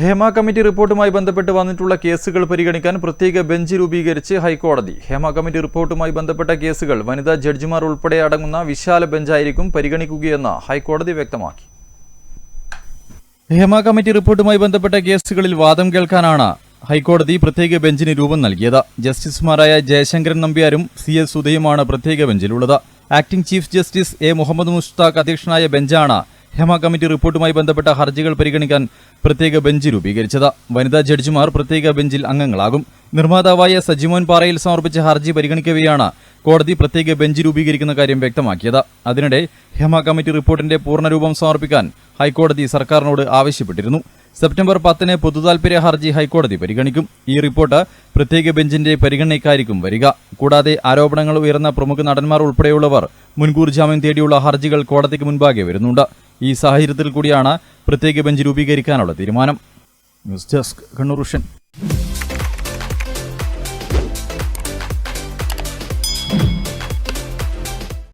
Hema committee റിപ്പോർട്ടുമായി ബന്ധപ്പെട്ട് വന്നിട്ടുള്ള കേസുകൾ പരിഗണിക്കാൻ പ്രത്യേക ബെഞ്ച് രൂപീകരിച്ച് ഹൈക്കോടതി. ഹേമ കമ്മിറ്റി റിപ്പോർട്ടുമായി ബന്ധപ്പെട്ട കേസുകൾ വനിതാ ജഡ്ജിമാർ ഉൾപ്പെടെ അടങ്ങുന്ന വിശാല ബെഞ്ചായിരിക്കും പരിഗണിക്കുകയെന്ന് ഹൈക്കോടതി വ്യക്തമാക്കി. ഹേമ കമ്മിറ്റി റിപ്പോർട്ടുമായി ബന്ധപ്പെട്ട കേസുകളിൽ വാദം കേൾക്കാനാണ് ഹൈക്കോടതി പ്രത്യേക ബെഞ്ചിന് രൂപം നൽകിയത്. ജസ്റ്റിസുമാരായ ജയശങ്കരൻ നമ്പ്യാരും സി എസ് സുധയുമാണ് പ്രത്യേക ബെഞ്ചിലുള്ളത്. Acting chief justice A Muhammad Mushtaq അധ്യക്ഷനായ ബെഞ്ചാണ് ഹേമ കമ്മിറ്റി റിപ്പോർട്ടുമായി ബന്ധപ്പെട്ട ഹർജികൾ പരിഗണിക്കാൻ പ്രത്യേക ബെഞ്ച് രൂപീകരിച്ചത്. വനിതാ ജഡ്ജിമാർ പ്രത്യേക ബെഞ്ചിൽ അംഗങ്ങളാകും. നിർമ്മാതാവായ സജിമോൻ പാറയിൽ സമർപ്പിച്ച ഹർജി പരിഗണിക്കവെയാണ് കോടതി പ്രത്യേക ബെഞ്ച് രൂപീകരിക്കുന്ന കാര്യം വ്യക്തമാക്കിയത്. അതിനിടെ ഹേമ കമ്മിറ്റി റിപ്പോർട്ടിന്റെ പൂർണരൂപം സമർപ്പിക്കാൻ ഹൈക്കോടതി സർക്കാരിനോട് ആവശ്യപ്പെട്ടിരുന്നു. സെപ്റ്റംബർ പത്തിന് പൊതുതാൽപര്യ ഹർജി ഹൈക്കോടതി പരിഗണിക്കും. ഈ റിപ്പോർട്ട് പ്രത്യേക ബെഞ്ചിന്റെ പരിഗണനയ്ക്കായിരിക്കും വരിക. കൂടാതെ ആരോപണങ്ങൾ ഉയർന്ന പ്രമുഖ നടന്മാർ ഉൾപ്പെടെയുള്ളവർ മുൻകൂർ ജാമ്യം തേടിയുള്ള ഹർജികൾ കോടതിക്ക് മുൻപാകെ വരുന്നുണ്ട്. ഈ സാഹചര്യത്തിൽ കൂടിയാണ് പ്രത്യേക ബെഞ്ച് രൂപീകരിക്കാനുള്ള തീരുമാനം. News desk Kannur